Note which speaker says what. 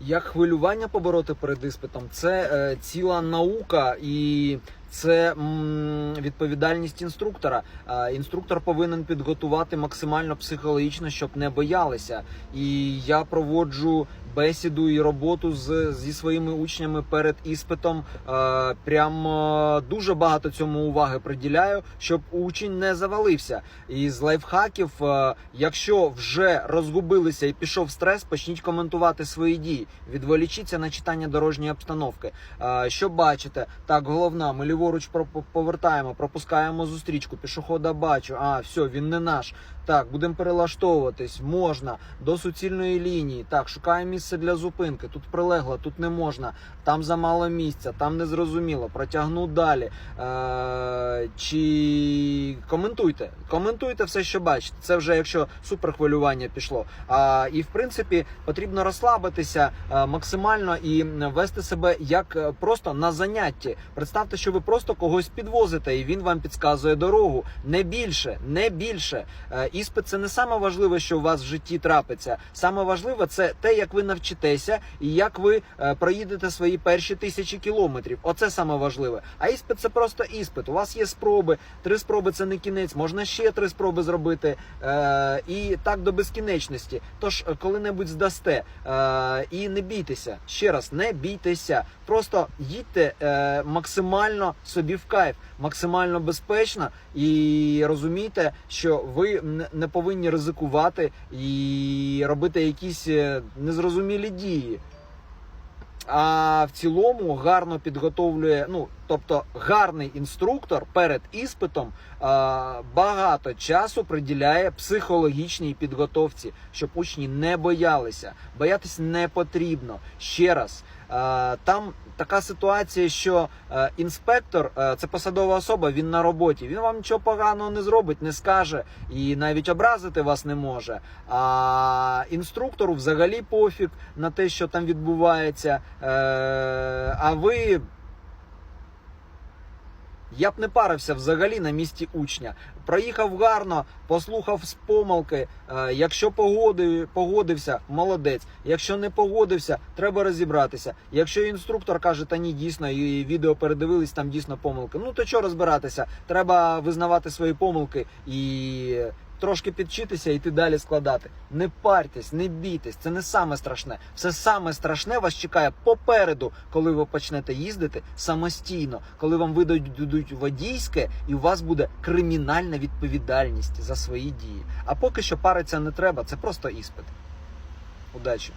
Speaker 1: Як хвилювання побороти перед іспитом, це е, ціла наука і це відповідальність інструктора. Інструктор повинен підготувати максимально психологічно, щоб не боялися. І я проводжу бесіду і роботу з, зі своїми учнями перед іспитом. Прям дуже багато цьому уваги приділяю, щоб учень не завалився. І з лайфхаків, якщо вже розгубилися і пішов стрес, почніть коментувати свої дії. Відволічіться на читання дорожньої обстановки. Що бачите? Так, головна, ми ліворуч повертаємо, пропускаємо зустрічку, пішохода бачу. А, все, він не наш. Так, будемо перелаштовуватись. Можна до суцільної лінії. Так, шукаємо місце для зупинки. Тут прилегло, тут не можна. Там замало місця, там не зрозуміло. Протягну далі. Е, чи коментуйте, коментуйте все, що бачите. Це вже якщо суперхвилювання пішло. А, і в принципі потрібно розслабитися е, максимально і вести себе як е, просто на занятті. Представте, що ви просто когось підвозите, і він вам підказує дорогу. Не більше, не більше. Е, Іспит це не саме важливе, що у вас в житті трапиться. Саме важливе це те, як ви навчитеся і як ви е, проїдете свої перші тисячі кілометрів. Оце саме важливе. А іспит це просто іспит. У вас є спроби. Три спроби це не кінець. Можна ще три спроби зробити. Е, і так до безкінечності. Тож, е, коли-небудь здасте. Е, і не бійтеся. Ще раз, не бійтеся. Просто їдьте е, максимально собі в кайф, максимально безпечно і розумійте, що ви не- повинні ризикувати і робити якісь е, незрозумілі дії. А в цілому гарно підготовлює, ну тобто гарний інструктор перед іспитом а, багато часу приділяє психологічній підготовці, щоб учні не боялися. Боятись не потрібно. Ще раз, там така ситуація, що е, інспектор е, це посадова особа, він на роботі. Він вам нічого поганого не зробить, не скаже і навіть образити вас не може. А інструктору взагалі пофіг на те, що там відбувається. Е, а ви. Я б не парився взагалі на місці учня. Проїхав гарно, послухав з помилки. Е, якщо погодив, погодився, молодець. Якщо не погодився, треба розібратися. Якщо інструктор каже, та ні, дійсно, і відео передивились, там дійсно помилки. Ну то що розбиратися? Треба визнавати свої помилки і трошки підчитися і йти далі складати. Не партесь, не бійтесь, це не саме страшне. Все саме страшне вас чекає попереду, коли ви почнете їздити самостійно, коли вам видадуть водійське, і у вас буде кримінальна відповідальність за свої дії. А поки що париться не треба, це просто іспит. Удачі!